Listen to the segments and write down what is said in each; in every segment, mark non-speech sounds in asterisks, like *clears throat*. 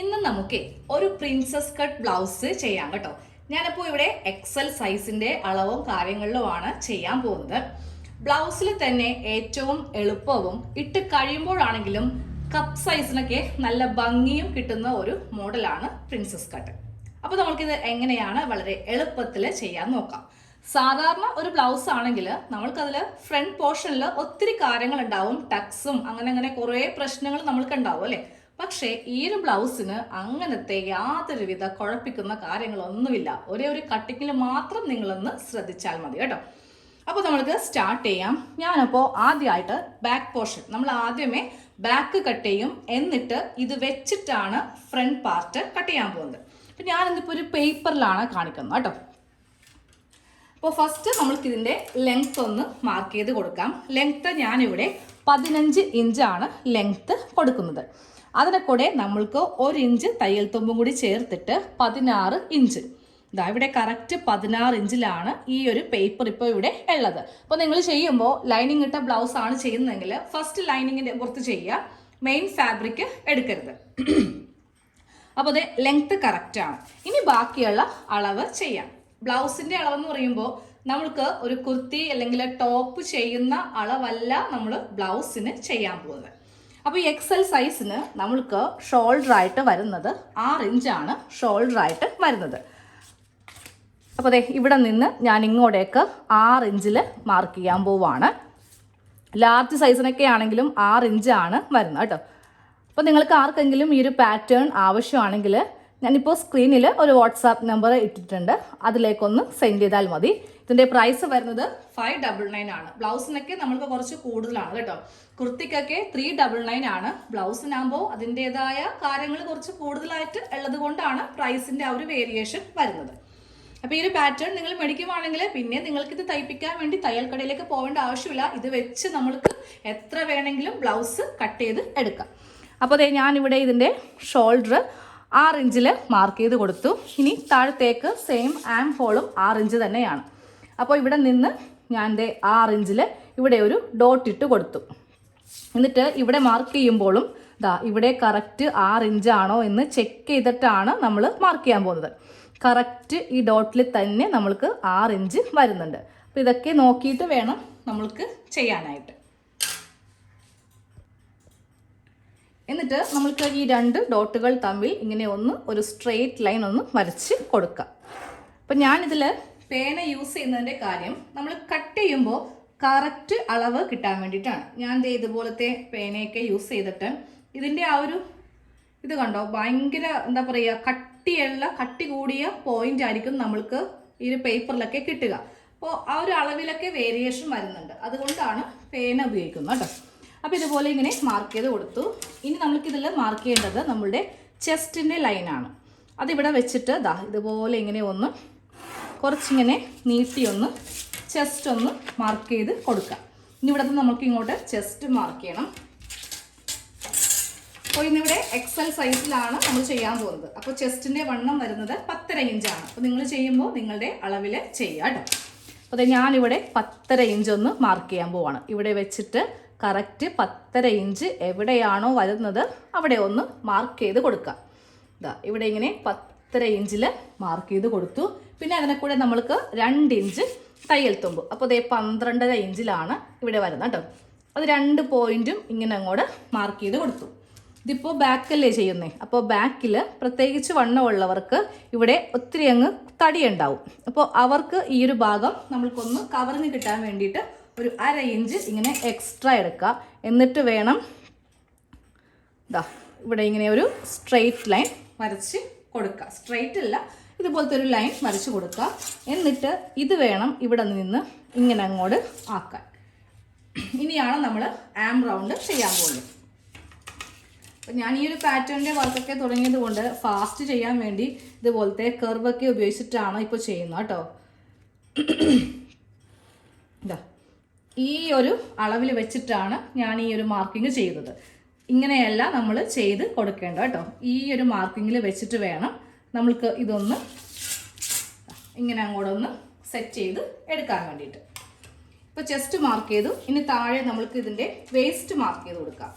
ഇന്ന് നമുക്ക് ഒരു പ്രിൻസസ് കട്ട് ബ്ലൗസ് ചെയ്യാം കേട്ടോ. ഞാനിപ്പോൾ ഇവിടെ എക്സൽ സൈസിന്റെ അളവും കാര്യങ്ങളിലുമാണ് ചെയ്യാൻ പോകുന്നത്. ബ്ലൗസിൽ തന്നെ ഏറ്റവും എളുപ്പവും ഇട്ട് കഴിയുമ്പോഴാണെങ്കിലും കപ്പ് സൈസിനൊക്കെ നല്ല ഭംഗിയും കിട്ടുന്ന ഒരു മോഡലാണ് പ്രിൻസസ് കട്ട് അപ്പോൾ നമുക്കിത് എങ്ങനെയാണ് വളരെ എളുപ്പത്തിൽ ചെയ്യാൻ നോക്കാം. സാധാരണ ഒരു ബ്ലൗസ് ആണെങ്കിൽ നമ്മൾക്കതിൽ ഫ്രണ്ട് പോർഷനിൽ ഒത്തിരി കാര്യങ്ങൾ ഉണ്ടാവും ടക്സും അങ്ങനെ അങ്ങനെ കുറേ പ്രശ്നങ്ങൾ നമ്മൾക്ക് ഉണ്ടാവും അല്ലേ? പക്ഷേ ഈ ഒരു ബ്ലൗസിന് അങ്ങനത്തെ യാതൊരുവിധ കുഴപ്പിക്കുന്ന കാര്യങ്ങളൊന്നുമില്ല. ഒരേ ഒരു കട്ടിങ്ങിൽ മാത്രം നിങ്ങളൊന്ന് ശ്രദ്ധിച്ചാൽ മതി കേട്ടോ. അപ്പോൾ നമ്മൾക്ക് സ്റ്റാർട്ട് ചെയ്യാം. ഞാനപ്പോൾ ആദ്യമായിട്ട് ബാക്ക് പോർഷൻ നമ്മൾ ആദ്യമേ ബാക്ക് കട്ട് ചെയ്യും. എന്നിട്ട് ഇത് വെച്ചിട്ടാണ് ഫ്രണ്ട് പാർട്ട് കട്ട് ചെയ്യാൻ പോകുന്നത്. അപ്പം ഞാനിന്നിപ്പോൾ ഒരു പേപ്പറിലാണ് കാണിക്കുന്നത് കേട്ടോ. അപ്പോൾ ഫസ്റ്റ് നമ്മൾക്ക് ഇതിന്റെ ലെങ്ത് ഒന്ന് മാർക്ക് ചെയ്ത് കൊടുക്കാം. ലെങ്ത് ഞാനിവിടെ പതിനഞ്ച് ഇഞ്ചാണ് ലെങ്ത് കൊടുക്കുന്നത്. അതിനെ കൂടെ നമ്മൾക്ക് ഒരു ഇഞ്ച് തയ്യൽ തുമ്പും കൂടി ചേർത്തിട്ട് പതിനാറ് ഇഞ്ച്. ഇതാ ഇവിടെ കറക്റ്റ് പതിനാറ് ഇഞ്ചിലാണ് ഈ ഒരു പേപ്പർ ഇപ്പോൾ ഇവിടെ ഉള്ളത്. അപ്പോൾ നിങ്ങൾ ചെയ്യുമ്പോൾ ലൈനിങ് ഇട്ട ബ്ലൗസ് ആണ് ചെയ്യുന്നതെങ്കിൽ ഫസ്റ്റ് ലൈനിങ്ങിന്റെ പുറത്ത് ചെയ്യുക. മെയിൻ ഫാബ്രിക് എടുക്കരുത്. അപ്പോൾ അത് ലെങ്ത് കറക്റ്റ് ആണ്. ഇനി ബാക്കിയുള്ള അളവ് ചെയ്യാം. ബ്ലൗസിന്റെ അളവെന്ന് പറയുമ്പോൾ നമ്മൾക്ക് ഒരു കുർത്തി അല്ലെങ്കിൽ ടോപ്പ് ചെയ്യുന്ന അളവല്ല നമ്മൾ ബ്ലൗസിന് ചെയ്യാൻ പോകുന്നത്. അപ്പോൾ എക്സ് എക്സൽ സൈസിന് നമ്മൾക്ക് ഷോൾഡർ ആയിട്ട് വരുന്നത് ആറ് ഇഞ്ചാണ് ഷോൾഡർ ആയിട്ട് വരുന്നത്. അപ്പോൾ അതെ ഇവിടെ നിന്ന് ഞാൻ ഇങ്ങോട്ടേക്ക് ആറ് ഇഞ്ചിൽ മാർക്ക് ചെയ്യാൻ പോവാണ്. ലാർജ് സൈസിനൊക്കെ ആണെങ്കിലും ആറ് ഇഞ്ചാണ് വരുന്നത് കേട്ടോ. അപ്പോൾ നിങ്ങൾക്ക് ആർക്കെങ്കിലും ഈ ഒരു പാറ്റേൺ ആവശ്യമാണെങ്കിൽ ഞാനിപ്പോൾ സ്ക്രീനിൽ ഒരു വാട്സാപ്പ് നമ്പർ ഇട്ടിട്ടുണ്ട്. അതിലേക്കൊന്ന് സെൻഡ് ചെയ്താൽ മതി. ഇതിന്റെ പ്രൈസ് വരുന്നത് ഫൈവ് ഡബിൾ നയൻ ആണ്. ബ്ലൗസിനൊക്കെ നമ്മൾക്ക് കുറച്ച് കൂടുതലാണ് കേട്ടോ. കുർത്തിക്കൊക്കെ ത്രീ ഡബിൾ നയൻ ആണ്. ബ്ലൗസിനാകുമ്പോൾ അതിന്റെതായ കാര്യങ്ങൾ കുറച്ച് കൂടുതലായിട്ട് ഉള്ളത് കൊണ്ടാണ് പ്രൈസിന്റെ ആ ഒരു വേരിയേഷൻ വരുന്നത്. അപ്പോൾ ഈ ഒരു പാറ്റേൺ നിങ്ങൾ മേടിക്കുവാണെങ്കിൽ പിന്നെ നിങ്ങൾക്ക് ഇത് തയ്പ്പിക്കാൻ വേണ്ടി തയ്യൽ കടയിലേക്ക് പോകേണ്ട ആവശ്യമില്ല. ഇത് വെച്ച് നമ്മൾക്ക് എത്ര വേണമെങ്കിലും ബ്ലൗസ് കട്ട് ചെയ്ത് എടുക്കാം. അപ്പോൾ അതെ ഞാനിവിടെ ഇതിന്റെ ഷോൾഡർ ആറ് ഇഞ്ചിൽ മാർക്ക് ചെയ്ത് കൊടുത്തു. ഇനി താഴത്തേക്ക് സെയിം ആം ഹോളും ആറ് ഇഞ്ച് തന്നെയാണ്. അപ്പോൾ ഇവിടെ നിന്ന് ഞാൻ എന്റെ ആറ് ഇഞ്ചിൽ ഇവിടെ ഒരു ഡോട്ട് ഇട്ട് കൊടുത്തു. എന്നിട്ട് ഇവിടെ മാർക്ക് ചെയ്യുമ്പോഴും ദാ ഇവിടെ കറക്റ്റ് ആറ് ഇഞ്ചാണോ എന്ന് ചെക്ക് ചെയ്തിട്ടാണ് നമ്മൾ മാർക്ക് ചെയ്യാൻ പോകുന്നത്. കറക്റ്റ് ഈ ഡോട്ടിൽ തന്നെ നമ്മൾക്ക് ആറ് ഇഞ്ച് വരുന്നുണ്ട്. അപ്പോൾ ഇതൊക്കെ നോക്കിയിട്ട് വേണം നമ്മൾക്ക് ചെയ്യാനായിട്ട്. എന്നിട്ട് നമ്മൾക്ക് ഈ രണ്ട് ഡോട്ടുകൾ തമ്മിൽ ഇങ്ങനെ ഒന്ന് ഒരു സ്ട്രെയിറ്റ് ലൈൻ ഒന്ന് വരച്ച് കൊടുക്കാം. അപ്പം ഞാനിതിൽ പേന യൂസ് ചെയ്യുന്നതിന്റെ കാര്യം നമ്മൾ കട്ട് ചെയ്യുമ്പോൾ കറക്റ്റ് അളവ് കിട്ടാൻ വേണ്ടിയിട്ടാണ്. ഞാൻ ദേ ഇതുപോലത്തെ പേനയൊക്കെ യൂസ് ചെയ്തിട്ട് ഇതിന്റെ ആ ഒരു ഇത് കണ്ടോ? ഭയങ്കര എന്താ പറയുക കട്ടിയുള്ള കട്ടി കൂടിയ പോയിന്റ് ആയിരിക്കും നമ്മൾക്ക് ഈ ഒരു പേപ്പറിലൊക്കെ കിട്ടുക. അപ്പോൾ ആ ഒരു അളവിലൊക്കെ വേരിയേഷൻ വരുന്നുണ്ട്. അതുകൊണ്ടാണ് പേന ഉപയോഗിക്കുന്നത് കേട്ടോ. അപ്പോൾ ഇതുപോലെ ഇങ്ങനെ മാർക്ക് ചെയ്ത് കൊടുത്തു. ഇനി നമുക്കിതിൽ മാർക്ക് ചെയ്യേണ്ടത് നമ്മളുടെ ചെസ്റ്റിന്റെ ലൈനാണ് അതിവിടെ വെച്ചിട്ട് ദാ ഇതുപോലെ ഇങ്ങനെ ഒന്ന് കുറച്ചിങ്ങനെ നീട്ടി ഒന്ന് ചെസ്റ്റ് ഒന്ന് മാർക്ക് ചെയ്ത് കൊടുക്കാം. ഇനി ഇവിടെ നിന്ന് നമുക്ക് ഇങ്ങോട്ട് ചെസ്റ്റ് മാർക്ക് ചെയ്യണം. അപ്പോൾ ഇന്നിവിടെ എക്സൽ സൈസിലാണ് നമ്മൾ ചെയ്യാൻ പോകുന്നത്. അപ്പോൾ ചെസ്റ്റിന്റെ വണ്ണം വരുന്നത് പത്തര ഇഞ്ചാണ് അപ്പോൾ നിങ്ങൾ ചെയ്യുമ്പോൾ നിങ്ങളുടെ അളവിൽ ചെയ്യുക കേട്ടോ അപ്പോൾ ഞാനിവിടെ പത്തര ഇഞ്ച് ഒന്ന് മാർക്ക് ചെയ്യാൻ പോവാണ്. ഇവിടെ വെച്ചിട്ട് കറക്റ്റ് പത്തര ഇഞ്ച് എവിടെയാണോ വരുന്നത് അവിടെ ഒന്ന് മാർക്ക് ചെയ്ത് കൊടുക്കുക. ഇതാ ഇവിടെ ഇങ്ങനെ പത്തര ഇഞ്ചിൽ മാർക്ക് ചെയ്ത് കൊടുത്തു. പിന്നെ അതിനെ കൂടെ നമ്മൾക്ക് രണ്ട് ഇഞ്ച് തയ്യൽ തുമ്പ്. അപ്പോൾ അതേ പന്ത്രണ്ടര ഇഞ്ചിലാണ് ഇവിടെ വരുന്നത് കേട്ടോ. അത് രണ്ട് പോയിന്റും ഇങ്ങനെ അങ്ങോട്ട് മാർക്ക് ചെയ്ത് കൊടുത്തു. ഇതിപ്പോൾ ബാക്കല്ലേ ചെയ്യുന്നേ. അപ്പോൾ ബാക്കിൽ പ്രത്യേകിച്ച് വണ്ണമുള്ളവർക്ക് ഇവിടെ ഒത്തിരി അങ്ങ് തടിയുണ്ടാവും അപ്പോൾ അവർക്ക് ഈ ഒരു ഭാഗം നമ്മൾക്കൊന്ന് കവർന്ന് കിട്ടാൻ വേണ്ടിയിട്ട് ഒരു അര ഇഞ്ച് ഇങ്ങനെ എക്സ്ട്രാ എടുക്കുക. എന്നിട്ട് വേണം ഇതാ ഇവിടെ ഇങ്ങനെ ഒരു സ്ട്രെയിറ്റ് ലൈൻ വരച്ച് കൊടുക്കുക. സ്ട്രെയിറ്റ് അല്ല ഇതുപോലത്തെ ഒരു ലൈൻ വരച്ച് കൊടുക്കുക. എന്നിട്ട് ഇത് വേണം ഇവിടെ നിന്ന് ഇങ്ങനെ അങ്ങോട്ട് ആക്കാൻ. ഇനിയാണ് നമ്മൾ ആം റൗണ്ട് ചെയ്യാൻ പോകുന്നത്. അപ്പം ഞാൻ ഈ ഒരു പാറ്റേണിന്റെ വർക്കൊക്കെ തുടങ്ങിയത് കൊണ്ട് ഫാസ്റ്റ് ചെയ്യാൻ വേണ്ടി ഇതുപോലത്തെ കർവൊക്കെ ഉപയോഗിച്ചിട്ടാണ് ഇപ്പോൾ ചെയ്യുന്നത് കേട്ടോ. ഇതാ ഈ ഒരു അളവിൽ വെച്ചിട്ടാണ് ഞാൻ ഈ ഒരു മാർക്കിങ് ചെയ്തത്. ഇങ്ങനെയല്ല നമ്മൾ ചെയ്ത് കൊടുക്കേണ്ട കേട്ടോ. ഈ ഒരു മാർക്കിങ്ങിൽ വെച്ചിട്ട് വേണം നമ്മൾക്ക് ഇതൊന്ന് ഇങ്ങനെ അങ്ങോട്ടൊന്ന് സെറ്റ് ചെയ്ത് എടുക്കാൻ വേണ്ടിയിട്ട്. ഇപ്പോൾ ചെസ്റ്റ് മാർക്ക് ചെയ്തു. ഇനി താഴെ നമ്മൾക്ക് ഇതിന്റെ വേസ്റ്റ് മാർക്ക് ചെയ്ത് കൊടുക്കാം.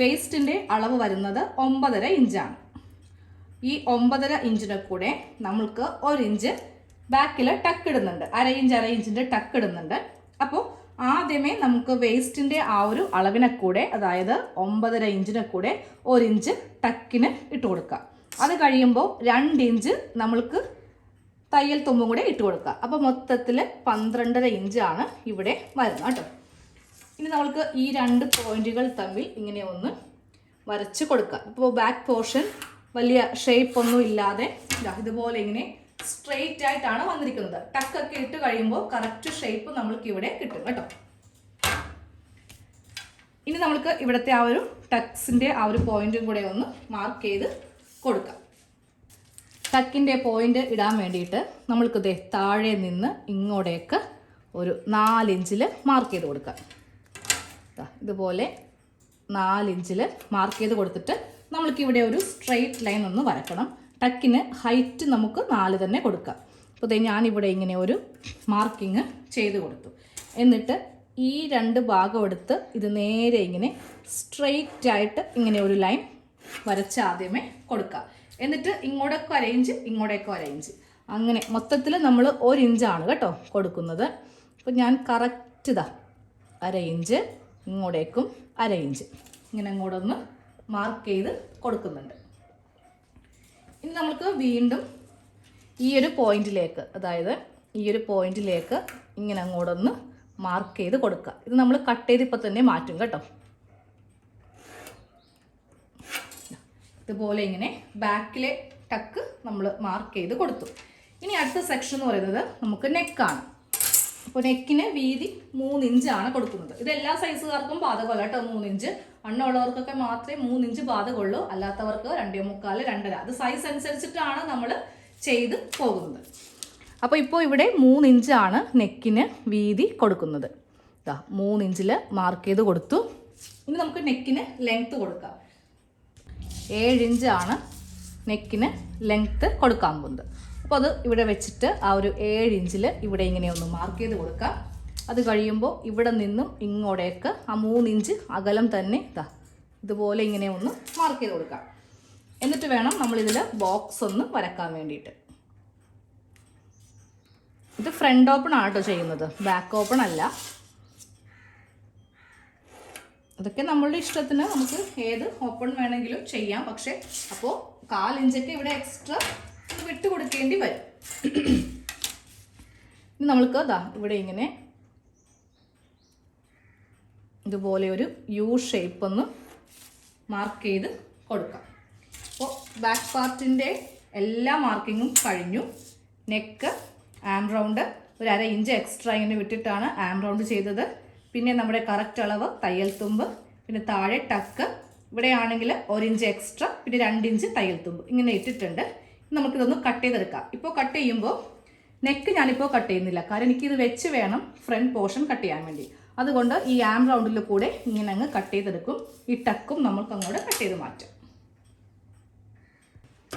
വേസ്റ്റിന്റെ അളവ് വരുന്നത് ഒമ്പതര ഇഞ്ചാണ് ഈ ഒമ്പതര ഇഞ്ചിനെ കൂടെ നമ്മൾക്ക് ഒരു ഇഞ്ച് ബാക്കിൽ ടക്ക് ഇടുന്നുണ്ട്. അര ഇഞ്ച് അര ഇഞ്ചിന്റെ ടക്ക് ഇടുന്നുണ്ട്. അപ്പോൾ ആദ്യമേ നമുക്ക് വേസ്റ്റിന്റെ ആ ഒരു അളവിനെ കൂടെ അതായത് ഒമ്പതര ഇഞ്ചിനെ കൂടെ ഒരു ഇഞ്ച് ടക്കിന് ഇട്ട് കൊടുക്കുക. അത് കഴിയുമ്പോൾ രണ്ട് ഇഞ്ച് നമ്മൾക്ക് തയ്യൽ തുമ്പും കൂടെ ഇട്ട് കൊടുക്കുക. അപ്പോൾ മൊത്തത്തിൽ പന്ത്രണ്ടര ഇഞ്ചാണ് ഇവിടെ വരുന്നത് കേട്ടോ. ഇനി നമ്മൾക്ക് ഈ രണ്ട് പോയിന്റുകൾ തമ്മിൽ ഇങ്ങനെ ഒന്ന് വരച്ച് കൊടുക്കുക. ഇപ്പോൾ ബാക്ക് പോർഷൻ വലിയ ഷേപ്പ് ഒന്നും ഇല്ലാതെ ഇതുപോലെ ഇങ്ങനെ സ്ട്രെയിറ്റ് ആയിട്ടാണ് വന്നിരിക്കുന്നത്. ടക്കൊക്കെ ഇട്ട് കഴിയുമ്പോൾ കറക്റ്റ് ഷേപ്പ് നമ്മൾക്ക് ഇവിടെ കിട്ടും കേട്ടോ. ഇനി നമ്മൾക്ക് ഇവിടുത്തെ ആ ഒരു ടക്സിന്റെ ആ ഒരു പോയിന്റും കൂടെ ഒന്ന് മാർക്ക് ചെയ്ത് കൊടുക്കാം. ടക്കിന്റെ പോയിന്റ് ഇടാൻ വേണ്ടിയിട്ട് നമ്മൾക്ക് ദേ താഴെ നിന്ന് ഇങ്ങോട്ടേക്ക് ഒരു നാലിഞ്ചിൽ മാർക്ക് ചെയ്ത് കൊടുക്കാം. ഇതുപോലെ നാലിഞ്ചിൽ മാർക്ക് ചെയ്ത് കൊടുത്തിട്ട് നമ്മൾക്ക് ഇവിടെ ഒരു സ്ട്രെയിറ്റ് ലൈൻ ഒന്ന് വരക്കണം. ടക്കിന് ഹൈറ്റ് നമുക്ക് നാല് തന്നെ കൊടുക്കാം. അപ്പോൾ ഞാനിവിടെ ഇങ്ങനെ ഒരു മാർക്കിങ് ചെയ്ത് കൊടുത്തു. എന്നിട്ട് ഈ രണ്ട് ഭാഗം എടുത്ത് ഇത് നേരെ ഇങ്ങനെ സ്ട്രെയിറ്റ് ആയിട്ട് ഇങ്ങനെ ഒരു ലൈൻ വരച്ച് ആദ്യമേ കൊടുക്കുക എന്നിട്ട് ഇങ്ങോട്ടേക്ക് അരയിഞ്ച് ഇങ്ങോട്ടേക്ക് അരയിഞ്ച് അങ്ങനെ മൊത്തത്തിൽ നമ്മൾ ഒരു ഇഞ്ചാണ് കേട്ടോ കൊടുക്കുന്നത്. അപ്പോൾ ഞാൻ കറക്റ്റ് ഇതാ. അരയിഞ്ച് ഇങ്ങോട്ടേക്കും അരയിഞ്ച് ഇങ്ങനെ അങ്ങോട്ടൊന്ന് മാർക്ക് ചെയ്ത് കൊടുക്കുന്നുണ്ട്. ഇനി നമുക്ക് വീണ്ടും ഈ ഒരു പോയിന്റിലേക്ക് അതായത് ഈ ഒരു പോയിന്റിലേക്ക് ഇങ്ങനെ അങ്ങോട്ടൊന്ന് മാർക്ക് ചെയ്ത് കൊടുക്കുക. ഇത് നമ്മൾ കട്ട് ചെയ്ത് ഇപ്പം തന്നെ മാറ്റും കേട്ടോ. ഇതുപോലെ ഇങ്ങനെ ബാക്കിലെ ടക്ക് നമ്മൾ മാർക്ക് ചെയ്ത് കൊടുത്തു. ഇനി അടുത്ത സെക്ഷൻ എന്ന് പറയുന്നത് നമുക്ക് നെക്കാണ് അപ്പോൾ നെക്കിന് വീതി മൂന്ന് ഇഞ്ചാണ് കൊടുക്കുന്നത്. ഇത് എല്ലാ സൈസുകാർക്കും പാതകമല്ല കേട്ടോ മൂന്ന് ഇഞ്ച് അണ്ണുള്ളവർക്കൊക്കെ മാത്രമേ മൂന്നിഞ്ച് ബാധകമുള്ളൂ അല്ലാത്തവർക്ക് രണ്ടേ മുക്കാൽ രണ്ടര. അത് സൈസ് അനുസരിച്ചിട്ടാണ് നമ്മൾ ചെയ്ത് പോകുന്നത്. അപ്പോൾ ഇപ്പോൾ ഇവിടെ മൂന്നിഞ്ചാണ് നെക്കിന് വീതി കൊടുക്കുന്നത്. ഇതാ മൂന്നിഞ്ചിൽ മാർക്ക് ചെയ്ത് കൊടുത്തു. ഇനി നമുക്ക് നെക്കിന് ലെങ്ത്ത് കൊടുക്കാം. ഏഴിഞ്ചാണ് നെക്കിന് ലെങ്ത്ത് കൊടുക്കാൻ പോകുന്നത്. അപ്പോൾ അത് ഇവിടെ വെച്ചിട്ട് ആ ഒരു ഏഴിഞ്ചിൽ ഇവിടെ ഇങ്ങനെ ഒന്ന് മാർക്ക് ചെയ്ത് കൊടുക്കാം. അത് കഴിയുമ്പോൾ ഇവിടെ നിന്നും ഇങ്ങോട്ടേക്ക് ആ മൂന്ന് ഇഞ്ച് അകലം തന്നെ ഇതാ ഇതുപോലെ ഇങ്ങനെ ഒന്ന് മാർക്ക് ചെയ്ത് കൊടുക്കാം. എന്നിട്ട് വേണം നമ്മളിതിൽ ബോക്സ് ഒന്ന് വരക്കാൻ വേണ്ടിയിട്ട്. ഇത് ഫ്രണ്ട് ഓപ്പൺ ആണ് കേട്ടോ ചെയ്യുന്നത് ബാക്ക് ഓപ്പൺ അല്ല. അതൊക്കെ നമ്മളുടെ ഇഷ്ടത്തിന് നമുക്ക് ഏത് ഓപ്പൺ വേണമെങ്കിലും ചെയ്യാം പക്ഷേ അപ്പോൾ കാലിഞ്ചൊക്കെ ഇവിടെ എക്സ്ട്രാ വിട്ട് കൊടുക്കേണ്ടി വരും നമ്മൾക്ക് അതാ ഇവിടെ ഇങ്ങനെ ഇതുപോലെ ഒരു യു ഷേപ്പ് ഒന്ന് മാർക്ക് ചെയ്ത് കൊടുക്കാം. അപ്പോൾ ബാക്ക് പാർട്ടിന്റെ എല്ലാ മാർക്കിങ്ങും കഴിഞ്ഞു. നെക്ക് ആം റൗണ്ട് ഒരു അര ഇഞ്ച് എക്സ്ട്രാ ഇങ്ങനെ വിട്ടിട്ടാണ് ആം റൗണ്ട് ചെയ്തത്. പിന്നെ നമ്മുടെ കറക്റ്റ് അളവ് തയ്യൽ തുമ്പ് പിന്നെ താഴെ ടക്ക് ഇവിടെ ആണെങ്കിൽ ഒരു ഇഞ്ച് എക്സ്ട്രാ പിന്നെ രണ്ട് ഇഞ്ച് തയ്യൽ തുമ്പ് ഇങ്ങനെ ഇട്ടിട്ടുണ്ട്. നമുക്കിതൊന്ന് കട്ട് ചെയ്തെടുക്കാം. ഇപ്പോൾ കട്ട് ചെയ്യുമ്പോൾ നെക്ക് ഞാനിപ്പോൾ കട്ട് ചെയ്യുന്നില്ല. കാരണം എനിക്കിത് വെച്ച് വേണം ഫ്രണ്ട് പോർഷൻ കട്ട് ചെയ്യാൻ വേണ്ടി. അതുകൊണ്ട് ഈ ആം റൗണ്ടിൽ കൂടെ ഇങ്ങനെ അങ്ങ് കട്ട് ചെയ്തെടുക്കും. ഈ ടക്കും നമുക്ക് അങ്ങോട്ട് കട്ട് ചെയ്ത് മാറ്റാം.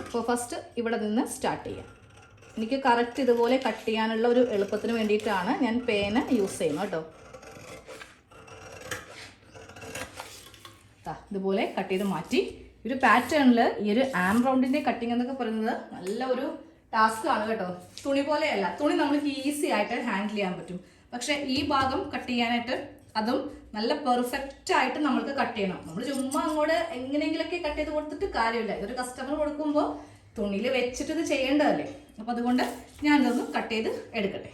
അപ്പോൾ ഫസ്റ്റ് ഇവിടെ നിന്ന് സ്റ്റാർട്ട് ചെയ്യാം. എനിക്ക് കറക്റ്റ് ഇതുപോലെ കട്ട് ചെയ്യാനുള്ള ഒരു എളുപ്പത്തിന് വേണ്ടിയിട്ടാണ് ഞാൻ പേന യൂസ് ചെയ്യുന്നത് കേട്ടോ. ഇതുപോലെ കട്ട് ചെയ്ത് മാറ്റി. ഒരു പാറ്റേണിൽ ഈ ഒരു ആം റൗണ്ടിന്റെ കട്ടിങ് എന്നൊക്കെ പറയുന്നത് നല്ല ഒരു ടാസ്ക് ആണ് കേട്ടോ. തുണി പോലെയല്ല തുണി നമുക്ക് ഈസി ആയിട്ട് ഹാൻഡിൽ ചെയ്യാൻ പറ്റും. പക്ഷെ ഈ ഭാഗം കട്ട് ചെയ്യാനായിട്ട് അതും നല്ല പെർഫെക്റ്റ് ആയിട്ട് നമ്മൾക്ക് കട്ട് ചെയ്യണം. നമ്മൾ ചുമ്മാ അങ്ങോട്ട് എങ്ങനെയെങ്കിലൊക്കെ കട്ട് ചെയ്ത് കൊടുത്തിട്ട് കാര്യമില്ല. ഇതൊരു കസ്റ്റമർ കൊടുക്കുമ്പോൾ തുണിയിൽ വെച്ചിട്ട് ഇത് ചെയ്യേണ്ടതല്ലേ? അപ്പം അതുകൊണ്ട് ഞാനിതൊന്ന് കട്ട് ചെയ്ത് എടുക്കട്ടെ.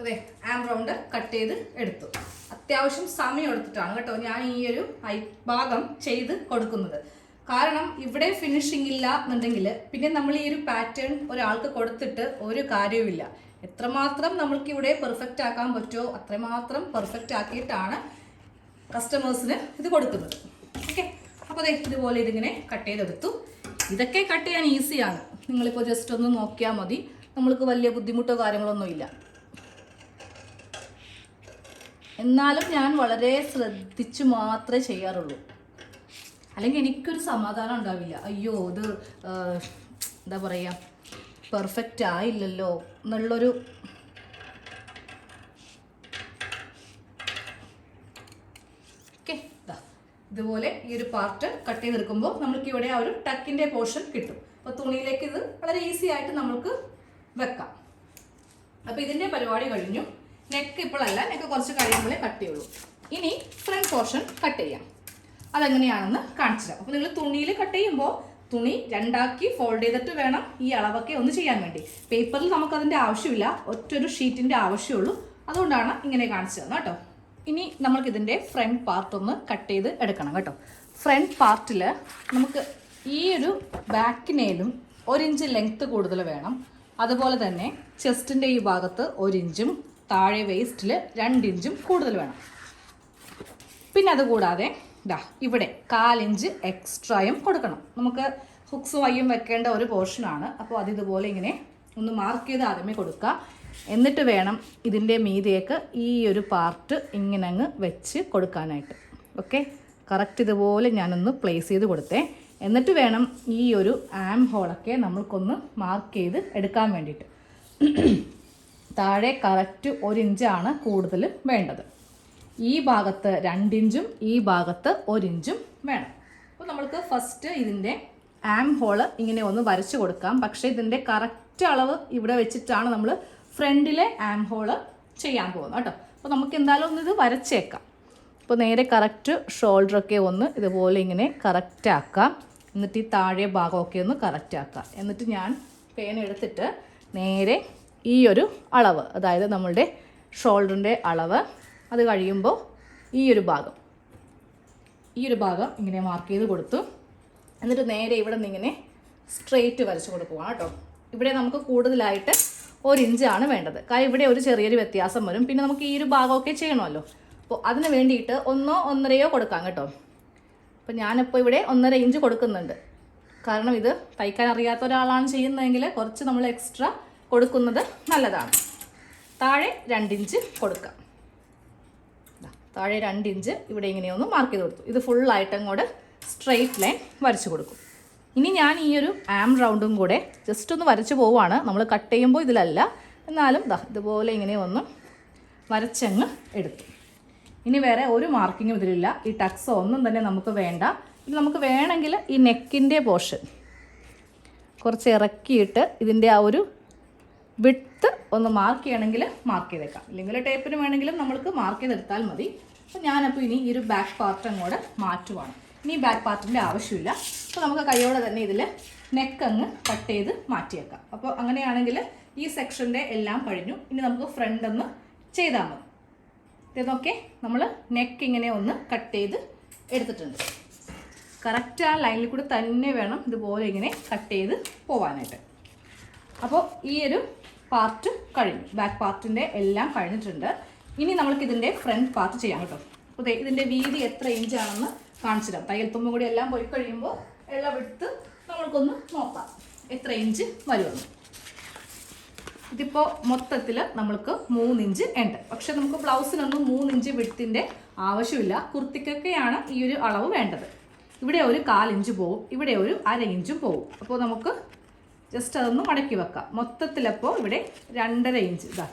അതെ ആം റൗണ്ട് കട്ട് ചെയ്ത് എടുത്തു. അത്യാവശ്യം സമയം എടുത്തിട്ടാണ് കേട്ടോ ഞാൻ ഈ ഒരു ഭാഗം ചെയ്ത് കൊടുക്കുന്നത്. കാരണം ഇവിടെ ഫിനിഷിംഗ് ഇല്ല എന്നുണ്ടെങ്കിൽ പിന്നെ നമ്മൾ ഈ ഒരു പാറ്റേൺ ഒരാൾക്ക് കൊടുത്തിട്ട് ഒരു കാര്യവുമില്ല. എത്രമാത്രം നമ്മൾക്ക് ഇവിടെ പെർഫെക്റ്റ് ആക്കാൻ പറ്റുമോ അത്രമാത്രം പെർഫെക്റ്റ് ആക്കിയിട്ടാണ് കസ്റ്റമേഴ്സിന് ഇത് കൊടുക്കുന്നത്. ഓക്കെ അപ്പോൾ അതെ ഇതുപോലെ ഇതിങ്ങനെ കട്ട് ചെയ്തെടുത്തു. ഇതൊക്കെ കട്ട് ചെയ്യാൻ ഈസിയാണ് നിങ്ങളിപ്പോൾ ജസ്റ്റ് ഒന്ന് നോക്കിയാൽ മതി. നമ്മൾക്ക് വലിയ ബുദ്ധിമുട്ടോ കാര്യങ്ങളൊന്നും ഇല്ല. എന്നാലും ഞാൻ വളരെ ശ്രദ്ധിച്ചു മാത്രമേ ചെയ്യാറുള്ളൂ. അല്ലെങ്കിൽ എനിക്കൊരു സമാധാനം ഉണ്ടാവില്ല. അയ്യോ ഇത് എന്താ പറയുക പെർഫെക്റ്റ് ആയില്ലല്ലോ. എന്നുള്ളൊരു ഓക്കെ ഇതുപോലെ ഈ ഒരു പാർട്ട് കട്ട് ചെയ്ത് ചെയ്തെടുക്കുമ്പോൾ നമുക്ക് ഇവിടെ ആ ഒരു ടക്കിന്റെ പോർഷൻ കിട്ടും. അപ്പോൾ തുണിയിലേക്ക് ഇത് വളരെ ഈസി ആയിട്ട് നമുക്ക് വെക്കാം. അപ്പോൾ ഇതിന്റെ പരിപാടി കഴിഞ്ഞു. നെക്ക് ഇപ്പോഴല്ല നെക്ക് കുറച്ച് കഴിയുമ്പോഴേ കട്ട് ചെയ്യുള്ളൂ. ഇനി ഫ്രണ്ട് പോർഷൻ കട്ട് ചെയ്യാം. അതെങ്ങനെയാണെന്ന് കാണിച്ചു തരാം. അപ്പോൾ നിങ്ങൾ തുണിയിൽ കട്ട് ചെയ്യുമ്പോൾ തുണി രണ്ടാക്കി ഫോൾഡ് ചെയ്തിട്ട് വേണം ഈ അളവൊക്കെ ഒന്ന് ചെയ്യാൻ വേണ്ടി. പേപ്പറിൽ നമുക്കതിന്റെ ആവശ്യമില്ല. ഒറ്റൊരു ഷീറ്റിന്റെ ആവശ്യമുള്ളൂ. അതുകൊണ്ടാണ് ഇങ്ങനെ കാണിച്ചു തന്നത് കേട്ടോ. ഇനി നമുക്ക് ഇതിന്റെ ഫ്രണ്ട് പാർട്ട് ഒന്ന് കട്ട് ചെയ്ത് എടുക്കണം കേട്ടോ. ഫ്രണ്ട് പാർട്ടിൽ നമുക്ക് ഈ ഒരു ബാക്കിനേലും ഒരിഞ്ച് ലെങ്ത്ത് കൂടുതൽ വേണം. അതുപോലെ തന്നെ ചെസ്റ്റിന്റെ ഈ ഭാഗത്ത് ഒരിഞ്ചും താഴെ വേസ്റ്റിൽ രണ്ടിഞ്ചും കൂടുതൽ വേണം. പിന്നെ അതുകൂടാതെ ഇതാ ഇവിടെ കാലിഞ്ച് എക്സ്ട്രായും കൊടുക്കണം. നമുക്ക് ഹുക്സ് വയ്യും വെക്കേണ്ട ഒരു പോർഷനാണ് അപ്പോൾ അത് ഇതുപോലെ ഇങ്ങനെ ഒന്ന് മാർക്ക് ചെയ്ത് ആദ്യമേ കൊടുക്കുക. എന്നിട്ട് വേണം ഇതിന്റെ മീതിയൊക്കെ ഈ ഒരു പാർട്ട് ഇങ്ങനെ അങ്ങ് വെച്ച് കൊടുക്കാനായിട്ട്. ഓക്കെ കറക്റ്റ് ഇതുപോലെ ഞാനൊന്ന് പ്ലേസ് ചെയ്ത് കൊടുത്തേ. എന്നിട്ട് വേണം ഈ ഒരു ആം ഹോളൊക്കെ നമ്മൾക്കൊന്ന് മാർക്ക് ചെയ്ത് എടുക്കാൻ വേണ്ടിയിട്ട്. *clears throat* താഴെ കറക്റ്റ് ഒരു ഇഞ്ചാണ് കൂടുതൽ വേണ്ടത്. ഈ ഭാഗത്ത് രണ്ടിഞ്ചും ഈ ഭാഗത്ത് ഒരിഞ്ചും വേണം. അപ്പോൾ നമ്മൾക്ക് ഫസ്റ്റ് ഇതിന്റെ ആം ഹോൾ ഇങ്ങനെ ഒന്ന് വരച്ചു കൊടുക്കാം. പക്ഷേ ഇതിന്റെ കറക്റ്റ് അളവ് ഇവിടെ വെച്ചിട്ടാണ് നമ്മൾ ഫ്രണ്ടിലെ ആം ഹോൾ ചെയ്യാൻ പോകുന്നത് കേട്ടോ. അപ്പോൾ നമുക്ക് എന്തായാലും ഒന്ന് ഇത് വരച്ചേക്കാം. അപ്പോൾ നേരെ കറക്റ്റ് ഷോൾഡറൊക്കെ ഒന്ന് ഇതുപോലെ ഇങ്ങനെ കറക്റ്റ് ആക്കാം. എന്നിട്ട് ഈ താഴെ ഭാഗമൊക്കെ ഒന്ന് കറക്റ്റ് ആക്കാം. എന്നിട്ട് ഞാൻ പേന എടുത്തിട്ട് നേരെ ഈ ഒരു അളവ് അതായത് നമ്മളുടെ ഷോൾഡറിന്റെ അളവ് അത് കഴിയുമ്പോൾ ഈ ഒരു ഭാഗം. ഈ ഒരു ഭാഗം ഇങ്ങനെ മാർക്ക് ചെയ്ത് കൊടുത്തു. എന്നിട്ട് നേരെ ഇവിടെ നിന്ന് ഇങ്ങനെ സ്ട്രെയിറ്റ് വരച്ച് കൊടുക്കുക കേട്ടോ. ഇവിടെ നമുക്ക് കൂടുതലായിട്ട് ഒരു ഇഞ്ചാണ് വേണ്ടത്. കാരണം ഇവിടെ ഒരു ചെറിയൊരു വ്യത്യാസം വരും. പിന്നെ നമുക്ക് ഈ ഒരു ഭാഗമൊക്കെ ചെയ്യണമല്ലോ. അപ്പോൾ അതിന് വേണ്ടിയിട്ട് ഒന്നോ ഒന്നരയോ കൊടുക്കാം കേട്ടോ. അപ്പോൾ ഞാനിപ്പോൾ ഇവിടെ ഒന്നര ഇഞ്ച് കൊടുക്കുന്നുണ്ട്. കാരണം ഇത് തയ്ക്കാൻ അറിയാത്ത ഒരാളാണ് ചെയ്യുന്നതെങ്കിൽ കുറച്ച് നമ്മൾ എക്സ്ട്രാ കൊടുക്കുന്നത് നല്ലതാണ്. താഴെ രണ്ടിഞ്ച് കൊടുക്കാം. താഴെ രണ്ട് ഇഞ്ച് ഇവിടെ ഇങ്ങനെ ഒന്ന് മാർക്ക് ചെയ്ത് കൊടുത്തു. ഇത് ഫുള്ളായിട്ട് അങ്ങോട്ട് സ്ട്രെയിറ്റ് ലൈൻ വരച്ചു കൊടുക്കും. ഇനി ഞാൻ ഈ ഒരു ആം റൗണ്ടും കൂടെ ജസ്റ്റ് ഒന്ന് വരച്ചു പോവാണ് നമ്മൾ കട്ട് ചെയ്യുമ്പോൾ ഇതിലല്ല. എന്നാലും ദാ ഇതുപോലെ ഇങ്ങനെ ഒന്ന് വരച്ചങ്ങ് എടുത്തു. ഇനി വേറെ ഒരു മാർക്കിങ്ങും ഇതിലില്ല. ഈ ടക്സോ ഒന്നും തന്നെ നമുക്ക് വേണ്ട. ഇത് നമുക്ക് വേണമെങ്കിൽ ഈ നെക്കിന്റെ പോർഷൻ കുറച്ച് ഇറക്കിയിട്ട് ഇതിന്റെ ആ ഒരു വിട്ട് ഒന്ന് മാർക്ക് ചെയ്യണമെങ്കിൽ മാർക്ക് ചെയ്തേക്കാം. ഇല്ലെങ്കിൽ ടേപ്പിന് വേണമെങ്കിലും നമ്മൾക്ക് മാർക്ക് ചെയ്തെടുത്താൽ മതി. അപ്പോൾ ഞാനപ്പോൾ ഇനി ഈ ഒരു ബാക്ക് പാർട്ട് അങ്ങോട്ട് മാറ്റുവാണ്. ഇനി ബാക്ക് പാർട്ടിന്റെ ആവശ്യമില്ല. അപ്പോൾ നമുക്ക് കൈയോടെ തന്നെ ഇതിൽ നെക്ക് അങ്ങ് കട്ട് ചെയ്ത് മാറ്റിയേക്കാം. അപ്പോൾ അങ്ങനെയാണെങ്കിൽ ഈ സെക്ഷന്റെ എല്ലാം കഴിഞ്ഞു. ഇനി നമുക്ക് ഫ്രണ്ട് ഒന്ന് ചെയ്താൽ മതി. ഇതൊക്കെ നമ്മൾ നെക്ക് ഇങ്ങനെ ഒന്ന് കട്ട് ചെയ്ത് എടുത്തിട്ടുണ്ട്. കറക്റ്റ് ആ ലൈനിൽ കൂടെ തന്നെ വേണം ഇതുപോലെ ഇങ്ങനെ കട്ട് ചെയ്ത് പോവാനായിട്ട്. അപ്പോൾ ഈ ഒരു പാർട്ട് കഴിഞ്ഞു. ബാക്ക് പാർട്ടിന്റെ എല്ലാം കഴിഞ്ഞിട്ടുണ്ട്. ഇനി നമ്മൾക്ക് ഇതിന്റെ ഫ്രണ്ട് പാർട്ട് ചെയ്യാം കേട്ടോ. അപ്പോൾ ഇതിന്റെ ഇതിന്റെ വീതി എത്ര ഇഞ്ചാണെന്ന് കാണിച്ചിടാം തയ്യൽ തുമ്പും കൂടി എല്ലാം പോയി കഴിയുമ്പോൾ എല്ലാം എടുത്ത് നമ്മൾക്കൊന്ന് നോക്കാം. എത്ര ഇഞ്ച് വരുമെന്ന്. ഇതിപ്പോൾ മൊത്തത്തിൽ നമ്മൾക്ക് മൂന്നിഞ്ച് ഉണ്ട്. പക്ഷെ നമുക്ക് ബ്ലൗസിനൊന്നും മൂന്നിഞ്ച് വിട്ടിന്റെ ആവശ്യമില്ല. കുർത്തിക്കൊക്കെയാണ് ഈ ഒരു അളവ് വേണ്ടത്. ഇവിടെ ഒരു കാലിഞ്ച് പോവും. ഇവിടെ ഒരു അര ഇഞ്ചും പോവും. അപ്പോൾ നമുക്ക് ജസ്റ്റ് അതൊന്ന് മടക്കി വെക്കാം. മൊത്തത്തിലപ്പോൾ ഇവിടെ രണ്ടര ഇഞ്ച്. ഇതാ.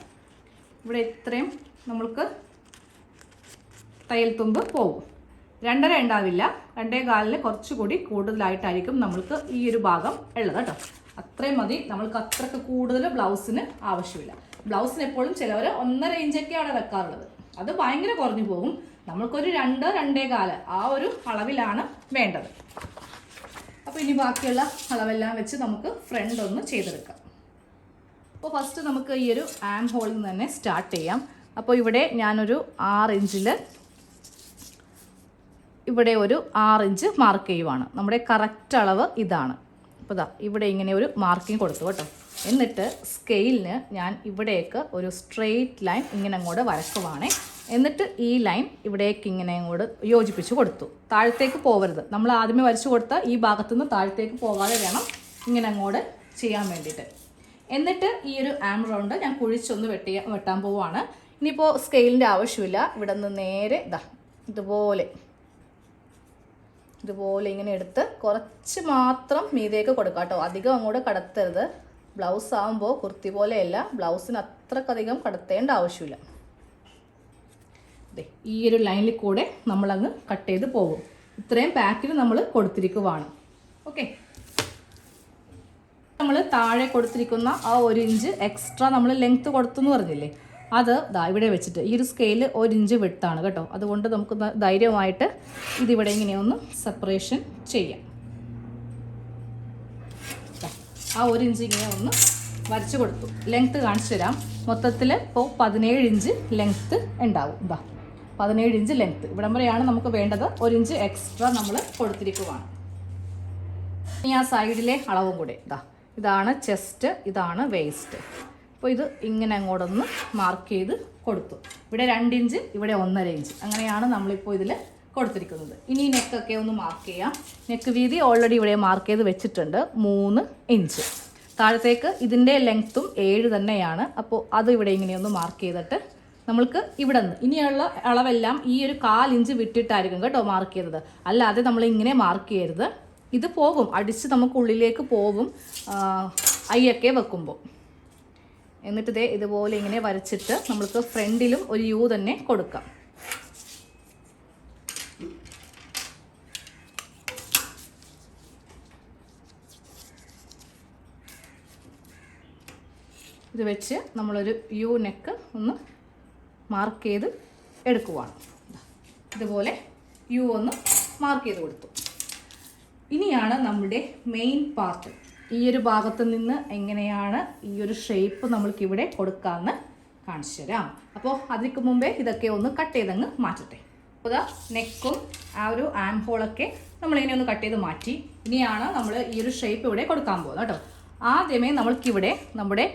ഇവിടെ ഇത്രയും നമ്മൾക്ക് തയ്യൽ തുമ്പ് പോവും. രണ്ടര ഉണ്ടാവില്ല. രണ്ടേ കാലിൽ കുറച്ചുകൂടി കൂടുതലായിട്ടായിരിക്കും നമ്മൾക്ക് ഈ ഒരു ഭാഗം ഉള്ളത് കേട്ടോ. അത്രയും മതി. നമ്മൾക്ക് അത്രയ്ക്ക് കൂടുതൽ ബ്ലൗസിന് ആവശ്യമില്ല. ബ്ലൗസിന് എപ്പോഴും ചിലവർ ഒന്നര ഇഞ്ചൊക്കെ അവിടെ വെക്കാറുള്ളത്. അത് ഭയങ്കര കുറഞ്ഞു പോകും. നമ്മൾക്കൊരു രണ്ട് രണ്ടേ കാൽ ആ ഒരു അളവിലാണ് വേണ്ടത്. അപ്പോൾ ഇനി ബാക്കിയുള്ള അളവെല്ലാം വെച്ച് നമുക്ക് ഫ്രണ്ട് ഒന്ന് ചെയ്തെടുക്കാം. അപ്പോൾ ഫസ്റ്റ് നമുക്ക് ഈ ഒരു ആം ഹോളിൽ നിന്ന് തന്നെ സ്റ്റാർട്ട് ചെയ്യാം. അപ്പോൾ ഇവിടെ ഞാനൊരു ആറ് ഇഞ്ചിൽ ഇവിടെ ഒരു ആറ് ഇഞ്ച് മാർക്ക് ചെയ്യുവാണ്. നമ്മുടെ കറക്റ്റ് അളവ് ഇതാണ്. അപ്പോൾ ഇതാ ഇവിടെ ഇങ്ങനെ ഒരു മാർക്കിംഗ് കൊടുത്തു കേട്ടോ. എന്നിട്ട് സ്കെയിലിന് ഞാൻ ഇവിടേക്ക് ഒരു സ്ട്രെയിറ്റ് ലൈൻ ഇങ്ങനെ അങ്ങോട്ട് വരക്കുവാണേ. എന്നിട്ട് ഈ ലൈൻ ഇവിടേക്ക് ഇങ്ങനെ അങ്ങോട്ട് യോജിപ്പിച്ച് കൊടുത്തു. താഴത്തേക്ക് പോകരുത് നമ്മൾ ആദ്യമേ വരച്ചു കൊടുത്ത ഈ ഭാഗത്തുനിന്ന് താഴത്തേക്ക് പോകാതെ വേണം ഇങ്ങനെ അങ്ങോട്ട് ചെയ്യാൻ വേണ്ടിയിട്ട്. എന്നിട്ട് ഈ ഒരു ആം റൗണ്ട് ഞാൻ കുഴിച്ചൊന്ന് വെട്ടി വെട്ടാൻ പോവുകയാണ്. ഇനിയിപ്പോൾ സ്കെയിലിന്റെ ആവശ്യമില്ല. ഇവിടെ നിന്ന് നേരെ ഇതാ ഇതുപോലെ ഇതുപോലെ ഇങ്ങനെ എടുത്ത് കുറച്ച് മാത്രം മീതേക്ക് കൊടുക്കാം കേട്ടോ. അധികം അങ്ങോട്ട് കടത്തരുത്. ബ്ലൗസ് ആകുമ്പോൾ കുർത്തി പോലെയല്ല. ബ്ലൗസിന് അത്രക്കധികം കടത്തേണ്ട ആവശ്യമില്ല. ഈ ഒരു ലൈനിൽ കൂടെ നമ്മളങ്ങ് കട്ട് ചെയ്ത് പോകും. ഇത്രയും പാക്കിൽ നമ്മൾ കൊടുത്തിരിക്കുവാണ്. ഓക്കെ നമ്മൾ താഴെ കൊടുത്തിരിക്കുന്ന ആ ഒരു ഇഞ്ച് എക്സ്ട്രാ നമ്മൾ ലെങ്ത് കൊടുത്തു എന്ന് പറഞ്ഞില്ലേ? അത് ദാ ഇവിടെ വെച്ചിട്ട് ഈ ഒരു സ്കെയിൽ ഒരു ഇഞ്ച് വിട്ടാണ് കേട്ടോ. അതുകൊണ്ട് നമുക്ക് ധൈര്യമായിട്ട് ഇതിവിടെ ഇങ്ങനെയൊന്ന് സെപ്പറേഷൻ ചെയ്യാം. ആ ഒരു ഇഞ്ച് ഇങ്ങനെ ഒന്ന് വരച്ചു കൊടുത്തു. ലെങ്ത് കാണിച്ചു തരാം. മൊത്തത്തിൽ ഇപ്പോൾ പതിനേഴ് ഇഞ്ച് ലെങ്ത്ത് ഉണ്ടാവും. ഇതാ പതിനേഴ് ഇഞ്ച് ലെങ്ത് ഇവിടം വരെയാണ് നമുക്ക് വേണ്ടത്. ഒരു ഇഞ്ച് എക്സ്ട്രാ നമ്മൾ കൊടുത്തിരിക്കുവാണ്. ഇനി ആ സൈഡിലെ അളവും കൂടെ. ഇതാ ഇതാണ് ചെസ്റ്റ് ഇതാണ് വേസ്റ്റ് അപ്പോൾ ഇത് ഇങ്ങനെ അങ്ങോട്ടൊന്ന് മാർക്ക് ചെയ്ത് കൊടുത്തു. ഇവിടെ രണ്ട് ഇഞ്ച് ഇവിടെ ഒന്നര ഇഞ്ച്. അങ്ങനെയാണ് നമ്മളിപ്പോൾ ഇതിൽ കൊടുത്തിരിക്കുന്നത്. ഇനി നെക്കൊക്കെ ഒന്ന് മാർക്ക് ചെയ്യാം. നെക്ക് വീതി ഓൾറെഡി ഇവിടെ മാർക്ക് ചെയ്ത് വെച്ചിട്ടുണ്ട്. മൂന്ന് ഇഞ്ച്. താഴത്തേക്ക് ഇതിന്റെ ലെങ്ത്തും ഏഴ് തന്നെയാണ്. അപ്പോൾ അത് ഇവിടെ ഇങ്ങനെയൊന്ന് മാർക്ക് ചെയ്തിട്ട് നമ്മൾക്ക് ഇവിടെ നിന്ന് ഇനിയുള്ള അളവെല്ലാം ഈ ഒരു കാൽ ഇഞ്ച് വിട്ടിട്ടായിരിക്കും കേട്ടോ മാർക്ക് ചെയ്തത്. അല്ലാതെ നമ്മൾ ഇങ്ങനെ മാർക്ക് ചെയ്യരുത്. ഇത് പോകും. അടിച്ച് നമുക്ക് ഉള്ളിലേക്ക് പോകും അയ്യൊക്കെ വെക്കുമ്പോൾ. എന്നിട്ട് ഇതേ ഇതുപോലെ ഇങ്ങനെ വരച്ചിട്ട് നമ്മൾക്ക് ഫ്രണ്ടിലും ഒരു യു തന്നെ കൊടുക്കാം. ഇത് വെച്ച് നമ്മളൊരു യു നെക്ക് ഒന്ന് മാർക്ക് ചെയ്ത് എടുക്കുവാണ്. ഇതുപോലെ യു ഒന്ന് മാർക്ക് ചെയ്ത് കൊടുത്തു. ഇനിയാണ് നമ്മുടെ മെയിൻ പാർട്ട് ഈ ഒരു ഭാഗത്ത് നിന്ന് എങ്ങനെയാണ് ഈ ഒരു ഷേപ്പ് നമ്മൾക്ക് ഇവിടെ കൊടുക്കാമെന്ന് കാണിച്ചു തരാം. അപ്പോൾ അതിക്ക് മുമ്പേ ഇതൊക്കെ ഒന്ന് കട്ട് ചെയ്തങ്ങ് മാറ്റട്ടെ. അപ്പോൾ നെക്കും ആ ഒരു ആം ഹോളൊക്കെ നമ്മളിങ്ങനെ ഒന്ന് കട്ട് ചെയ്ത് മാറ്റി. ഇനിയാണ് നമ്മൾ ഈ ഒരു ഷേപ്പ് ഇവിടെ കൊടുക്കാൻ പോകുന്നത് കേട്ടോ. ആദ്യമേ നമ്മൾക്കിവിടെ നമ്മുടെ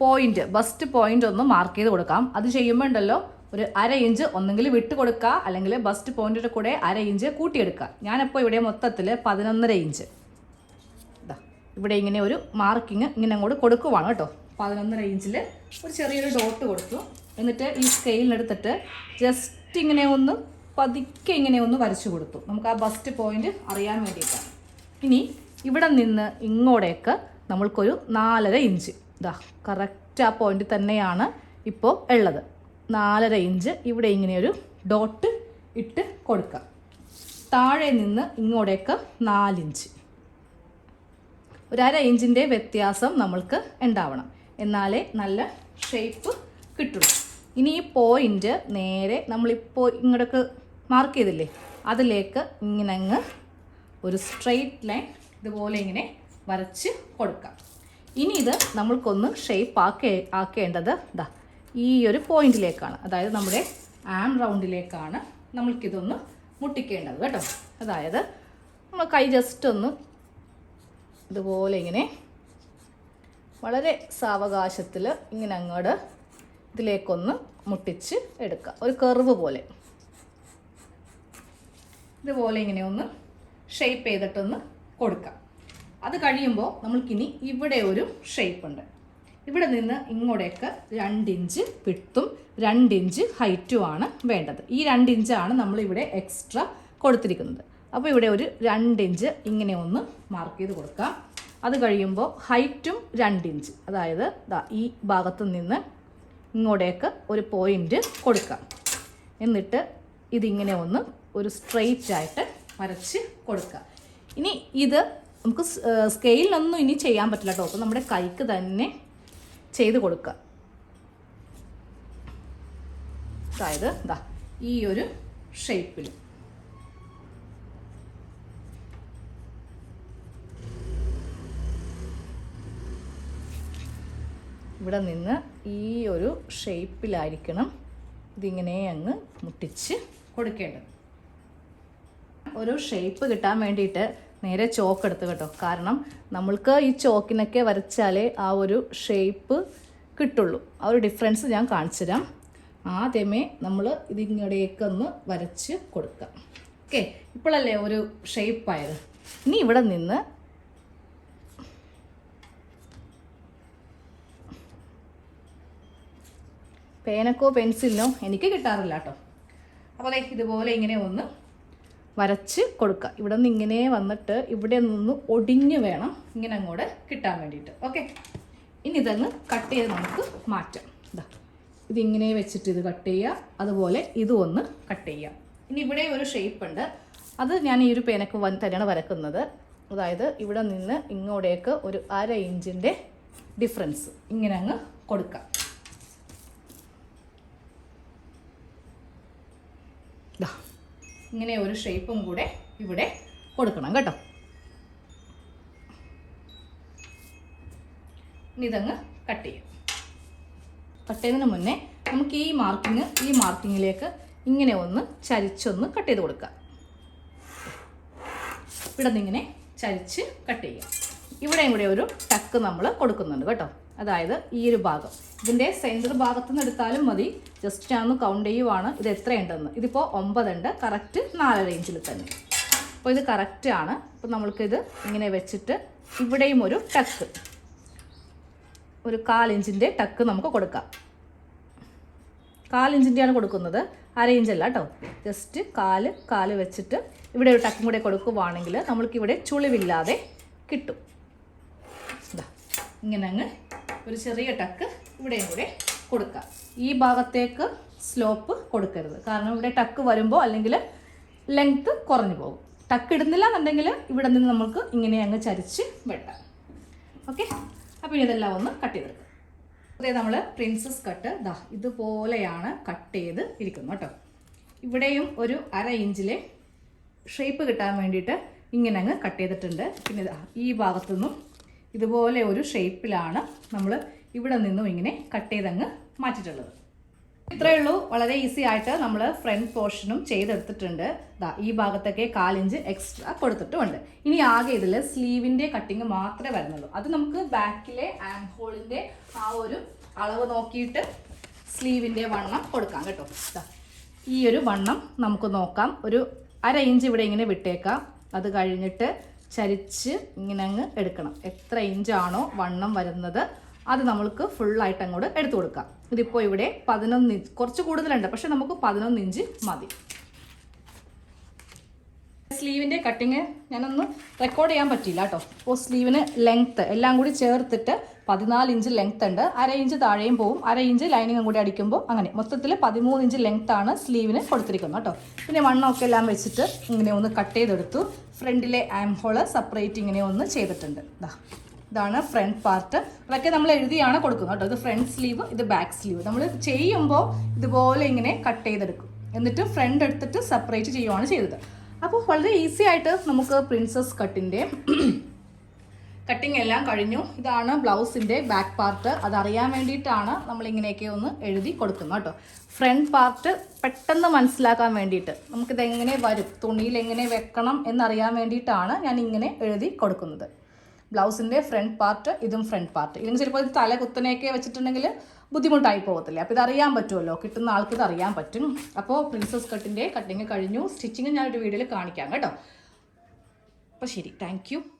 പോയിന്റ് ബസ്റ്റ് പോയിന്റ് ഒന്ന് മാർക്ക് ചെയ്ത് കൊടുക്കാം. അത് ചെയ്യുമ്പോൾ ഉണ്ടല്ലോ ഒരു അര ഇഞ്ച് ഒന്നെങ്കിൽ വിട്ട് കൊടുക്കുക അല്ലെങ്കിൽ ബസ്റ്റ് പോയിന്റിന്റെ കൂടെ അര ഇഞ്ച് കൂട്ടിയെടുക്കുക. ഞാനിപ്പോൾ ഇവിടെ മൊത്തത്തിൽ പതിനൊന്നര ഇഞ്ച് ഇതാ ഇവിടെ ഇങ്ങനെ ഒരു മാർക്കിങ് ഇങ്ങനെ അങ്ങോട്ട് കൊടുക്കുവാണ് കേട്ടോ. പതിനൊന്നര ഇഞ്ചിൽ ഒരു ചെറിയൊരു ഡോട്ട് കൊടുത്തു. എന്നിട്ട് ഈ സ്കെയിലിനെടുത്തിട്ട് ജസ്റ്റ് ഇങ്ങനെ ഒന്ന് പതുക്കെ ഇങ്ങനെ ഒന്ന് വരച്ചു കൊടുത്തു. നമുക്ക് ആ ബസ്റ്റ് പോയിന്റ് അറിയാൻ വേണ്ടിയിട്ടാണ്. ഇനി ഇവിടെ നിന്ന് ഇങ്ങോട്ടേക്ക് നമ്മൾക്കൊരു നാലര ഇഞ്ച് ഇതാ കറക്റ്റ് ആ പോയിന്റ് തന്നെയാണ് ഇപ്പോൾ ഉള്ളത്. നാലര ഇഞ്ച് ഇവിടെ ഇങ്ങനെയൊരു ഡോട്ട് ഇട്ട് കൊടുക്കുക താഴെ നിന്ന് ഇങ്ങോട്ടേക്ക് നാലിഞ്ച് ഒരു അര ഇഞ്ചിന്റെ വ്യത്യാസം നമ്മൾക്ക് ഉണ്ടാവണം. എന്നാലേ നല്ല ഷേപ്പ് കിട്ടുള്ളൂ. ഇനി ഈ പോയിന്റ് നേരെ നമ്മളിപ്പോൾ ഇങ്ങോട്ടേക്ക് മാർക്ക് ചെയ്തില്ലേ അതിലേക്ക് ഇങ്ങനെ അങ്ങ് ഒരു സ്ട്രെയിറ്റ് ലൈൻ ഇതുപോലെ ഇങ്ങനെ വരച്ച് കൊടുക്കാം. ഇനി ഇത് നമ്മൾക്കൊന്ന് ഷേപ്പ് ആക്കേ ആക്കേണ്ടത് ഇതാ ഈ ഒരു പോയിന്റിലേക്കാണ് അതായത് നമ്മുടെ ആം റൗണ്ടിലേക്കാണ് നമ്മൾക്കിതൊന്ന് മുട്ടിക്കേണ്ടത് കേട്ടോ. അതായത് നമ്മൾ കൈ ജസ്റ്റ് ഒന്ന് ഇതുപോലെ ഇങ്ങനെ വളരെ സാവകാശത്തിൽ ഇങ്ങനെ അങ്ങോട്ട് ഇതിലേക്കൊന്ന് മുട്ടിച്ച് എടുക്കുക ഒരു കർവ് പോലെ. ഇതുപോലെ ഇങ്ങനെ ഒന്ന് ഷേപ്പ് ചെയ്തിട്ടൊന്ന് കൊടുക്കാം. അത് കഴിയുമ്പോൾ നമ്മൾക്കിനി ഇവിടെ ഒരു ഷേപ്പ് ഉണ്ട്. ഇവിടെ നിന്ന് ഇങ്ങോട്ടേക്ക് രണ്ടിഞ്ച് വിട്ടും രണ്ടിഞ്ച് ഹൈറ്റുമാണ് വേണ്ടത്. ഈ രണ്ടിഞ്ചാണ് നമ്മളിവിടെ എക്സ്ട്രാ കൊടുത്തിരിക്കുന്നത്. അപ്പോൾ ഇവിടെ ഒരു രണ്ടിഞ്ച് ഇങ്ങനെ ഒന്ന് മാർക്ക് ചെയ്ത് കൊടുക്കാം. അത് കഴിയുമ്പോൾ ഹൈറ്റും രണ്ടിഞ്ച് അതായത് ഈ ഭാഗത്തു നിന്ന് ഇങ്ങോട്ടേക്ക് ഒരു പോയിന്റ് കൊടുക്കാം. എന്നിട്ട് ഇതിങ്ങനെ ഒന്ന് ഒരു സ്ട്രെയിറ്റ് ആയിട്ട് വരച്ച് കൊടുക്കുക ഇനി ഇത് നമുക്ക് സ്കെയിലൊന്നും ഇനി ചെയ്യാൻ പറ്റില്ല കേട്ടോ അപ്പോൾ നമ്മുടെ കൈക്ക് തന്നെ ചെയ്ത് കൊടുക്കുക അതായത് ഇതാ ഈ ഒരു ഷേപ്പിൽ ഇവിടെ നിന്ന് ഈ ഒരു ഷേപ്പിലായിരിക്കണം ഇതിങ്ങനെ അങ്ങ് മുട്ടിച്ച് കൊടുക്കേണ്ടത്. ഒരു ഷേപ്പ് കിട്ടാൻ വേണ്ടിയിട്ട് നേരെ ചോക്ക് എടുത്ത് കേട്ടോ. കാരണം നമ്മൾക്ക് ഈ ചോക്കിനൊക്കെ വരച്ചാലേ ആ ഒരു ഷേപ്പ് കിട്ടുള്ളൂ. ആ ഒരു ഡിഫറൻസ് ഞാൻ കാണിച്ചുതരാം ആദ്യമേ നമ്മൾ ഇതിങ്ങടേക്കൊന്ന് വരച്ച് കൊടുക്കാം. ഓക്കെ ഇപ്പോഴല്ലേ ഒരു ഷേപ്പായത് ഇനി ഇവിടെ നിന്ന് പേനക്കോ പെൻസിലിനോ എനിക്ക് കിട്ടാറില്ല കേട്ടോ. അപ്പോൾ ഇതുപോലെ ഇങ്ങനെ ഒന്ന് വരച്ച് കൊടുക്കുക. ഇവിടെ നിന്ന് ഇങ്ങനെ വന്നിട്ട് ഇവിടെ നിന്ന് ഒടിഞ്ഞ് വേണം ഇങ്ങനെ അങ്ങോട്ട് കിട്ടാൻ വേണ്ടിയിട്ട്. ഓക്കെ ഇനി ഇതങ്ങ് കട്ട് ചെയ്ത് നമുക്ക് മാറ്റാം. ഇതാ ഇതിങ്ങനെ വെച്ചിട്ട് ഇത് കട്ട് ചെയ്യുക. അതുപോലെ ഇതും ഒന്ന് കട്ട് ചെയ്യുക. ഇനി ഇവിടെ ഒരു ഷേപ്പ് ഉണ്ട്. അത് ഞാൻ ഈ ഒരു പേനക്ക് വൻ തന്നെയാണ് വരക്കുന്നത്. അതായത് ഇവിടെ നിന്ന് ഇങ്ങോട്ടേക്ക് ഒരു അര ഇഞ്ചിന്റെ ഡിഫറൻസ് ഇങ്ങനെ അങ്ങ് കൊടുക്കാം. ദാ ഇങ്ങനെ ഒരു ഷേപ്പും കൂടെ ഇവിടെ കൊടുക്കണം കേട്ടോ. ഇതങ്ങ് കട്ട് ചെയ്യും. കട്ട് ചെയ്യുന്നതിന് മുന്നേ നമുക്ക് ഈ മാർക്കിങ് ഈ മാർക്കിങ്ങിലേക്ക് ഇങ്ങനെ ഒന്ന് ചരിച്ചൊന്ന് കട്ട് ചെയ്ത് കൊടുക്കാം. ഇവിടെ നിന്ന് ഇങ്ങനെ ചരിച്ച് കട്ട് ചെയ്യാം. ഇവിടെയും കൂടെ ഒരു ടക്ക് നമ്മൾ കൊടുക്കുന്നുണ്ട് കേട്ടോ. അതായത് ഈ ഒരു ഭാഗം. ഇതിന്റെ സെന്റർ ഭാഗത്തു നിന്ന് എടുത്താലും മതി. ജസ്റ്റ് ഞാൻ ഒന്ന് കൗണ്ട് ചെയ്യുവാണ്. ഇത് എത്രയുണ്ടെന്ന്. ഇതിപ്പോൾ ഒമ്പതുണ്ട്. കറക്റ്റ് നാല് റേഞ്ചിൽ തന്നെ. അപ്പോൾ ഇത് കറക്റ്റ് ആണ്. അപ്പോൾ നമ്മൾക്കിത് ഇങ്ങനെ വെച്ചിട്ട് ഇവിടെയും ഒരു ടക്ക് ഒരു കാലിഞ്ചിന്റെ ടക്ക് നമുക്ക് കൊടുക്കാം. കാലിഞ്ചിന്റെയാണ് കൊടുക്കുന്നത്. അര ഇഞ്ചല്ല കേട്ടോ ജസ്റ്റ് കാൽ കാൽ വെച്ചിട്ട് ഇവിടെ ഒരു ടക്കും കൂടെ കൊടുക്കുവാണെങ്കിൽ നമ്മൾക്കിവിടെ ചുളിവില്ലാതെ കിട്ടും. ഇങ്ങനെ അങ്ങ് ഒരു ചെറിയ ടക്ക് ഇവിടെയും കൂടെ കൊടുക്കാം. ഈ ഭാഗത്തേക്ക് സ്ലോപ്പ് കൊടുക്കരുത്. കാരണം ഇവിടെ ടക്ക് വരുമ്പോൾ അല്ലെങ്കിൽ ലെങ്ത്ത് കുറഞ്ഞു പോകും. ടക്ക് ഇടുന്നില്ല എന്നുണ്ടെങ്കിൽ ഇവിടെ നിന്ന് നമുക്ക് ഇങ്ങനെ അങ്ങ് ചരിച്ച് വെട്ടാം. ഓക്കെ അപ്പോൾ ഇതെല്ലാം ഒന്ന് കട്ട് ചെയ്തെടുക്കാം. അതേ നമ്മൾ പ്രിൻസസ് കട്ട് ദാ ഇതുപോലെയാണ് കട്ട് ചെയ്ത് ഇരിക്കുന്നത് കേട്ടോ. ഇവിടെയും ഒരു അര ഇഞ്ചിലെ ഷേപ്പ് കിട്ടാൻ വേണ്ടിയിട്ട് ഇങ്ങനെ അങ്ങ് കട്ട് ചെയ്തിട്ടുണ്ട്. പിന്നെ ഈ ഭാഗത്തു നിന്നും ഇതുപോലെ ഒരു ഷേപ്പിലാണ് നമ്മൾ ഇവിടെ നിന്നും ഇങ്ങനെ കട്ട് ചെയ്തങ്ങ് മാറ്റിയിട്ടുള്ളത്. ഇത്രയേ ഉള്ളൂ. വളരെ ഈസി ആയിട്ട് നമ്മൾ ഫ്രണ്ട് പോർഷനും ചെയ്തെടുത്തിട്ടുണ്ട്. ദാ ഈ ഭാഗത്തൊക്കെ കാലിഞ്ച് എക്സ്ട്രാ കൊടുത്തിട്ടുമുണ്ട്. ഇനി ആകെ ഇതിൽ സ്ലീവിന്റെ കട്ടിങ് മാത്രമേ വരുന്നുള്ളൂ. അത് നമുക്ക് ബാക്കിലെ ആൻഡ് ഹോളിന്റെ ആ ഒരു അളവ് നോക്കിയിട്ട് സ്ലീവിന്റെ വണ്ണം കൊടുക്കാം കേട്ടോ. ഈ ഒരു വണ്ണം നമുക്ക് നോക്കാം. ഒരു അര ഇഞ്ച് ഇവിടെ ഇങ്ങനെ വിട്ടേക്കാം. അത് കഴിഞ്ഞിട്ട് ചരിച്ച് ഇങ്ങനെ അങ്ങ് എടുക്കണം. എത്ര ഇഞ്ചാണോ വണ്ണം വരുന്നത് അത് നമ്മൾക്ക് ഫുള്ളായിട്ട് അങ്ങോട്ട് എടുത്തു കൊടുക്കാം. ഇതിപ്പോൾ ഇവിടെ പതിനൊന്ന് ഇഞ്ച് കുറച്ച് കൂടുതലുണ്ട് പക്ഷെ നമുക്ക് പതിനൊന്ന് ഇഞ്ച് മതി. സ്ലീവിന്റെ കട്ടിങ് ഞാനൊന്ന് റെക്കോർഡ് ചെയ്യാൻ പറ്റിയില്ല കേട്ടോ. അപ്പോൾ സ്ലീവിന് ലെങ്ത്ത് എല്ലാം കൂടി ചേർത്തിട്ട് പതിനാല് ഇഞ്ച് ലെങ്ത് ഉണ്ട്. അര ഇഞ്ച് താഴെയും പോവും. അര ഇഞ്ച് ലൈനിങ്ങും കൂടി അടിക്കുമ്പോൾ അങ്ങനെ. മൊത്തത്തിൽ പതിമൂന്ന് ഇഞ്ച് ലെങ്ത് ആണ് സ്ലീവിന് കൊടുത്തിരിക്കുന്നത് കേട്ടോ. പിന്നെ വണ്ണമൊക്കെ എല്ലാം വെച്ചിട്ട് ഇങ്ങനെ ഒന്ന് കട്ട് ചെയ്തെടുത്തു. ഫ്രണ്ടിലെ ആം ഹോൾ സെപ്പറേറ്റ് ഇങ്ങനെ ഒന്ന് ചെയ്തിട്ടുണ്ട്. ഇതാ ഇതാണ് ഫ്രണ്ട് പാർട്ട് അതൊക്കെ നമ്മൾ എഴുതിയാണ് കൊടുക്കുന്നത് കേട്ടോ. ഇത് ഫ്രണ്ട് സ്ലീവ് ഇത് ബാക്ക് സ്ലീവ് നമ്മൾ ചെയ്യുമ്പോൾ ഇതുപോലെ ഇങ്ങനെ കട്ട് ചെയ്തെടുക്കും. എന്നിട്ട് ഫ്രണ്ട് എടുത്തിട്ട് സെപ്പറേറ്റ് ചെയ്യുവാണ് ചെയ്തത്. അപ്പോൾ വളരെ ഈസി ആയിട്ട് നമുക്ക് പ്രിൻസസ് കട്ടിന്റെ കട്ടിംഗ് എല്ലാം കഴിഞ്ഞു. ഇതാണ് ബ്ലൗസിന്റെ ബാക്ക് പാർട്ട് അതറിയാൻ വേണ്ടിയിട്ടാണ് നമ്മളിങ്ങനെയൊക്കെ ഒന്ന് എഴുതി കൊടുക്കുന്നത് കേട്ടോ. ഫ്രണ്ട് പാർട്ട് പെട്ടെന്ന് മനസ്സിലാക്കാൻ വേണ്ടിയിട്ട്. നമുക്കിത് എങ്ങനെ വരും? തുണിയിൽ എങ്ങനെ വെക്കണം എന്നറിയാൻ വേണ്ടിയിട്ടാണ് ഞാൻ ഇങ്ങനെ എഴുതി കൊടുക്കുന്നത്. ബ്ലൗസിന്റെ ഫ്രണ്ട് പാർട്ട് ഇതും ഫ്രണ്ട് പാർട്ട് ഇതിന് ചിലപ്പോൾ ഇത് തല കുത്തനെയൊക്കെ വെച്ചിട്ടുണ്ടെങ്കിൽ ബുദ്ധിമുട്ടായി പോകത്തില്ലേ? അപ്പോൾ ഇതറിയാൻ പറ്റുമല്ലോ. കിട്ടുന്ന ആൾക്ക് ഇത് അറിയാൻ പറ്റും അപ്പോൾ പ്രിൻസസ് കട്ടിന്റെ കട്ടിങ് കഴിഞ്ഞു. സ്റ്റിച്ചിങ് ഞാനൊരു വീഡിയോയിൽ കാണിക്കാം കേട്ടോ. അപ്പോൾ ശരി. താങ്ക്